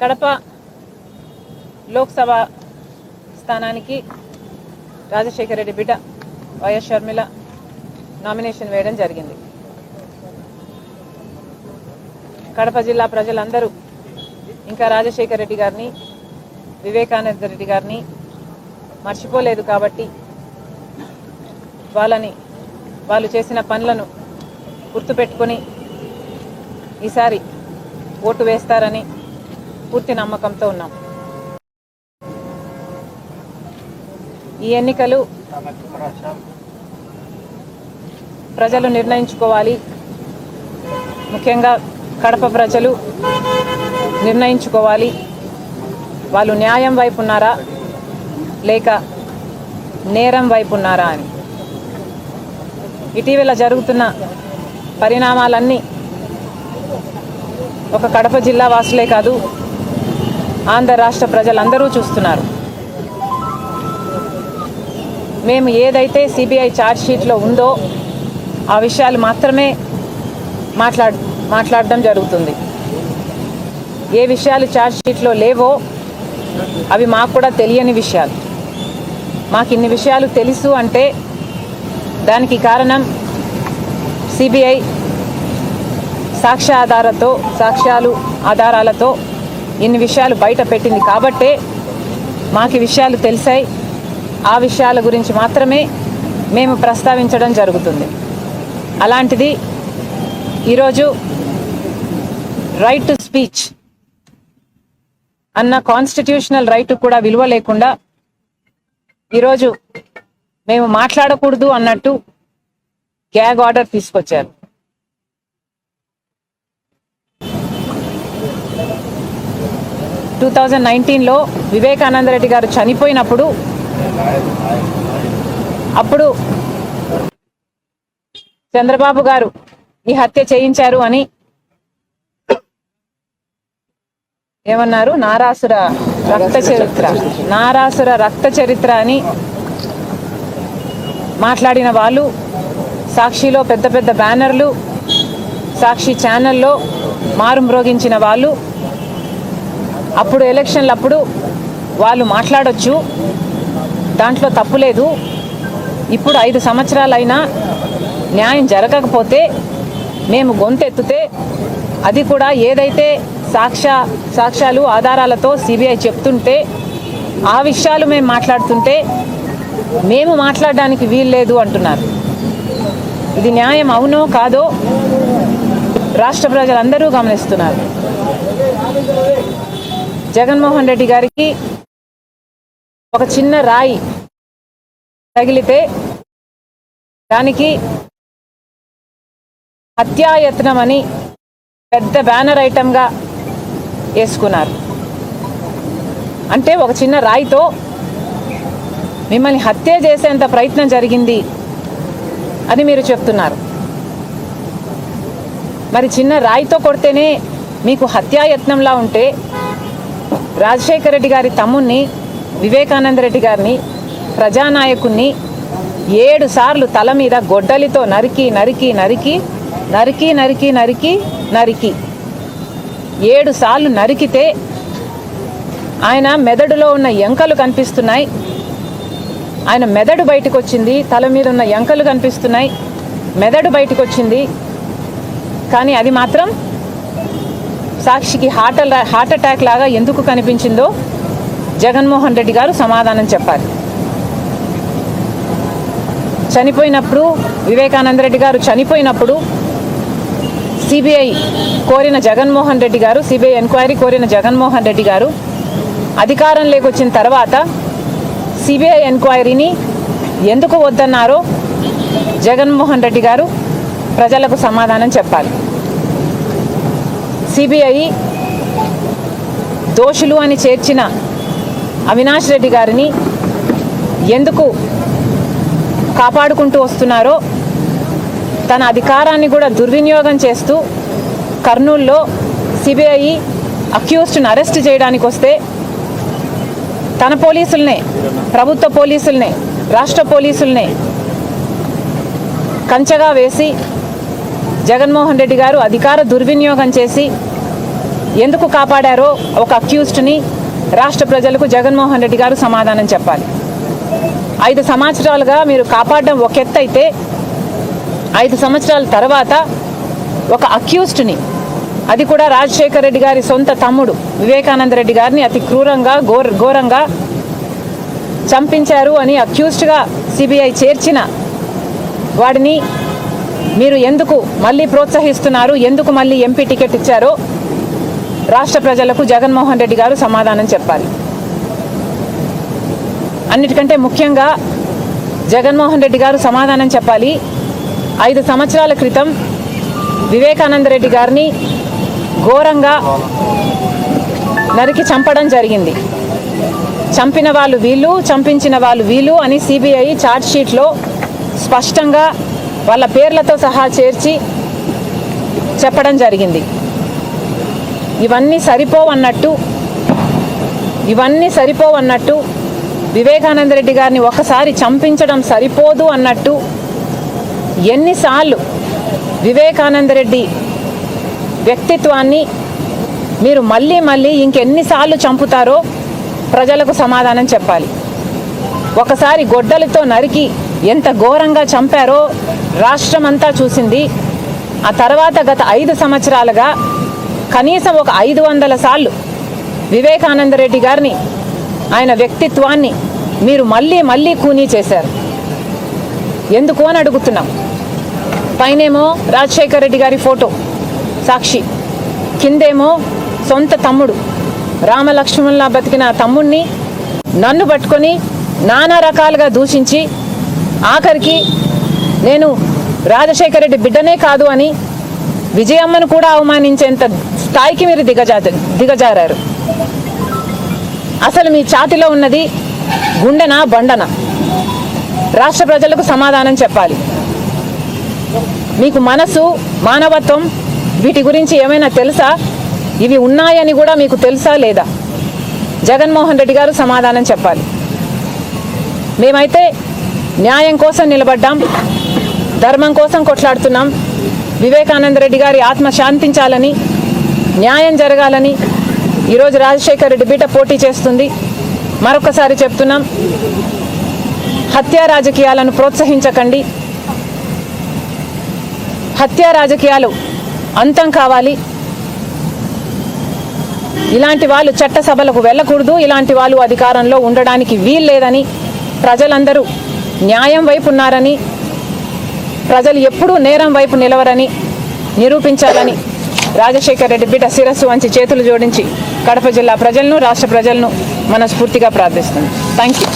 కడప లోక్సభ స్థానానికి రాజశేఖర రెడ్డి బిడ్డ YS Sharmila nomination వేయడం జరిగింది. కడప జిల్లా ప్రజలందరూ ఇంకా రాజశేఖర రెడ్డి గారిని వివేకానంద రెడ్డి గారిని మర్చిపోలేదు కాబట్టి వాళ్ళని వాళ్ళు చేసిన పనులను గుర్తుపెట్టుకొని ఈసారి ఓటు వేస్తారని పూర్తి నమ్మకంతో ఉన్నాం. ఈ ఎన్నికలు ప్రజలు నిర్ణయించుకోవాలి. ముఖ్యంగా కడప ప్రజలు నిర్ణయించుకోవాలి. వాళ్ళు న్యాయం వైపు ఉన్నారా? లేక నేరం వైపు ఉన్నారా అని. ఇటీవల జరుగుతున్న పరిణామాలన్నీ ఒక కడప జిల్లా వాసులే కాదు ఆంధ్ర రాష్ట్ర ప్రజలందరూ చూస్తున్నారు. మేము ఏదైతే సిబిఐ ఛార్జ్షీట్లో ఉందో ఆ విషయాలు మాత్రమే మాట్లాడ్ మాట్లాడడం జరుగుతుంది. ఏ విషయాలు ఛార్జ్షీట్లో లేవో అవి మాకు కూడా తెలియని విషయాలు. మాకు ఇన్ని విషయాలు తెలుసు అంటే దానికి కారణం సిబిఐ సాక్ష్యాధారతో సాక్ష్యాలు ఆధారాలతో ఇన్ని విషయాలు బయట పెట్టింది కాబట్టే మాకు విషయాలు తెలిసాయి. ఆ విషయాల గురించి మాత్రమే మేము ప్రస్తావించడం జరుగుతుంది. అలాంటిది ఈరోజు రైట్ టు స్పీచ్ అన్న కాన్స్టిట్యూషనల్ రైట్ కూడా విలువ లేకుండా ఈరోజు మేము మాట్లాడకూడదు అన్నట్టు గ్యాగ్ ఆర్డర్ తీసుకొచ్చారు. టూ థౌజండ్ నైన్టీన్లో వివేకానంద రెడ్డి గారు చనిపోయినప్పుడు అప్పుడు చంద్రబాబు గారు ఈ హత్య చేయించారు అని ఏమన్నారు? నారాసుర రక్త చరిత్ర. నారాసుర రక్త చరిత్ర అని మాట్లాడిన వాళ్ళు సాక్షిలో పెద్ద పెద్ద బ్యానర్లు సాక్షి ఛానల్లో మారుమ్రోగించిన వాళ్ళు అప్పుడు ఎలక్షన్లు అప్పుడు వాళ్ళు మాట్లాడొచ్చు. దాంట్లో తప్పు లేదు. ఇప్పుడు ఐదు సంవత్సరాలైనా న్యాయం జరగకపోతే మేము గొంతెత్తితే అది కూడా ఏదైతే సాక్ష్య సాక్ష్యాలు ఆధారాలతో సిబిఐ చెప్తుంటే ఆ విషయాలు మేము మాట్లాడుతుంటే మేము మాట్లాడడానికి వీల్లేదు అంటున్నారు. ఇది న్యాయం అవునో కాదో రాష్ట్ర ప్రజలందరూ గమనిస్తున్నారు. జగన్మోహన్ రెడ్డి గారికి ఒక చిన్న రాయి తగిలితే దానికి హత్యాయత్నం అని పెద్ద బ్యానర్ ఐటమ్గా వేసుకున్నారు. అంటే ఒక చిన్న రాయితో మిమ్మల్ని హత్య చేసేంత ప్రయత్నం జరిగింది అని మీరు చెప్తున్నారు. మరి చిన్న రాయితో కొడితేనే మీకు హత్యాయత్నంలా ఉంటే రాజశేఖర రెడ్డి గారి తమ్ముణ్ణి వివేకానంద రెడ్డి గారిని ప్రజానాయకుణ్ణి ఏడు సార్లు తల మీద గొడ్డలితో నరికి నరికి నరికి నరికి నరికి నరికి నరికి. ఏడు సార్లు నరికితే ఆయన మెదడులో ఉన్న ఎంకలు కనిపిస్తున్నాయి. ఆయన మెదడు బయటకు వచ్చింది తల మీద ఉన్న ఎంకలు కనిపిస్తున్నాయి. మెదడు బయటకు వచ్చింది కానీ అది మాత్రం సాక్షికి హార్ట్ హార్ట్ అటాక్ లాగా ఎందుకు కనిపించిందో జగన్మోహన్ రెడ్డి గారు సమాధానం చెప్పాలి. చనిపోయినప్పుడు వివేకానంద రెడ్డి గారు చనిపోయినప్పుడు సిబిఐ కోరిన జగన్మోహన్ రెడ్డి గారు సిబిఐ ఎంక్వైరీ కోరిన జగన్మోహన్ రెడ్డి గారు అధికారం వచ్చిన తర్వాత సిబిఐ ఎంక్వైరీని ఎందుకు వద్దన్నారో జగన్మోహన్ రెడ్డి గారు ప్రజలకు సమాధానం చెప్పాలి. సిబిఐ దోషులు అని చేర్చిన అవినాష్ రెడ్డి గారిని ఎందుకు కాపాడుకుంటూ వస్తున్నారో తన అధికారాన్ని కూడా దుర్వినియోగం చేస్తూ కర్నూల్లో సిబిఐ అక్యూస్డ్ను అరెస్ట్ చేయడానికి వస్తే తన పోలీసుల్నే ప్రభుత్వ పోలీసుల్నే రాష్ట్ర పోలీసుల్నే కంచగా వేసి జగన్మోహన్ రెడ్డి గారు అధికార దుర్వినియోగం చేసి ఎందుకు కాపాడారో ఒక అక్యూస్డ్ని రాష్ట్ర ప్రజలకు జగన్మోహన్ రెడ్డి గారు సమాధానం చెప్పాలి. ఐదు సంవత్సరాలుగా మీరు కాపాడడం ఒక ఎత్తు అయితే ఐదు సంవత్సరాల తర్వాత ఒక అక్యూస్డ్ని అది కూడా రాజశేఖర రెడ్డి గారి సొంత తమ్ముడు వివేకానంద రెడ్డి గారిని అతి క్రూరంగా ఘోర ఘోరంగా చంపించారు అని అక్యూస్డ్గా సిబిఐ చేర్చిన వాడిని మీరు ఎందుకు మళ్ళీ ప్రోత్సహిస్తున్నారు? ఎందుకు మళ్ళీ ఎంపీ టికెట్ ఇచ్చారో రాష్ట్ర ప్రజలకు జగన్మోహన్ రెడ్డి గారు సమాధానం చెప్పాలి. అన్నిటికంటే ముఖ్యంగా జగన్మోహన్ రెడ్డి గారు సమాధానం చెప్పాలి. ఐదు సంవత్సరాల క్రితం వివేకానంద రెడ్డి గారిని ఘోరంగా నరికి చంపడం జరిగింది. చంపిన వాళ్ళు వీళ్ళు చంపించిన వాళ్ళు వీళ్ళు అని సిబిఐ ఛార్జ్ షీట్లో స్పష్టంగా వాళ్ళ పేర్లతో సహా చేర్చి చెప్పడం జరిగింది. ఇవన్నీ సరిపోవన్నట్టు ఇవన్నీ సరిపోవన్నట్టు వివేకానంద రెడ్డి గారిని ఒకసారి చంపించడం సరిపోదు అన్నట్టు ఎన్నిసార్లు వివేకానంద రెడ్డి వ్యక్తిత్వాన్ని మీరు మళ్ళీ మళ్ళీ ఇంకెన్నిసార్లు చంపుతారో ప్రజలకు సమాధానం చెప్పాలి. ఒకసారి గొడ్డలితో నరికి ఎంత ఘోరంగా చంపారో రాష్ట్రం అంతా చూసింది. ఆ తర్వాత గత ఐదు సంవత్సరాలుగా కనీసం ఒక ఐదు వందల సార్లు వివేకానంద రెడ్డి గారిని ఆయన వ్యక్తిత్వాన్ని మీరు మళ్ళీ మళ్ళీ కూనీ చేశారు. ఎందుకు అని అడుగుతున్నాం. పైనేమో రాజశేఖర రెడ్డి గారి ఫోటో సాక్షి. కిందేమో సొంత తమ్ముడు రామలక్ష్మణ్లా బతికిన తమ్ముణ్ణి నన్ను పట్టుకొని నానా రకాలుగా దూషించి ఆఖరికి నేను రాజశేఖర రెడ్డి బిడ్డనే కాదు అని విజయమ్మను కూడా అవమానించేంత స్థాయికి మీరు దిగజా దిగజారారు. అసలు మీ ఛాతిలో ఉన్నది గుండెనా బండన? రాష్ట్ర ప్రజలకు సమాధానం చెప్పాలి. మీకు మనసు మానవత్వం వీటి గురించి ఏమైనా తెలుసా? ఇవి ఉన్నాయని కూడా మీకు తెలుసా లేదా? జగన్మోహన్ రెడ్డి గారు సమాధానం చెప్పాలి. మేమైతే న్యాయం కోసం నిలబడ్డాం. ధర్మం కోసం కొట్లాడుతున్నాం. వివేకానంద రెడ్డి గారి ఆత్మ శాంతించాలని న్యాయం జరగాలని ఈరోజు రాజశేఖర రెడ్డి బీట పోటీ చేస్తుంది. మరొకసారి చెప్తున్నాం హత్యా రాజకీయాలను ప్రోత్సహించకండి. హత్యా రాజకీయాలు అంతం కావాలి. ఇలాంటి వాళ్ళు చట్టసభలకు వెళ్ళకూడదు. ఇలాంటి వాళ్ళు అధికారంలో ఉండడానికి వీల్లేదని ప్రజలందరూ న్యాయం వైపు ఉన్నారని ప్రజలు ఎప్పుడూ నేరం వైపు నిలవరని నిరూపించాలని రాజశేఖర రెడ్డి బిడ్డ శిరస్సు వంచి చేతులు జోడించి కడప జిల్లా ప్రజలను రాష్ట్ర ప్రజలను మనస్ఫూర్తిగా ప్రార్థిస్తుంది థ్యాంక్ యూ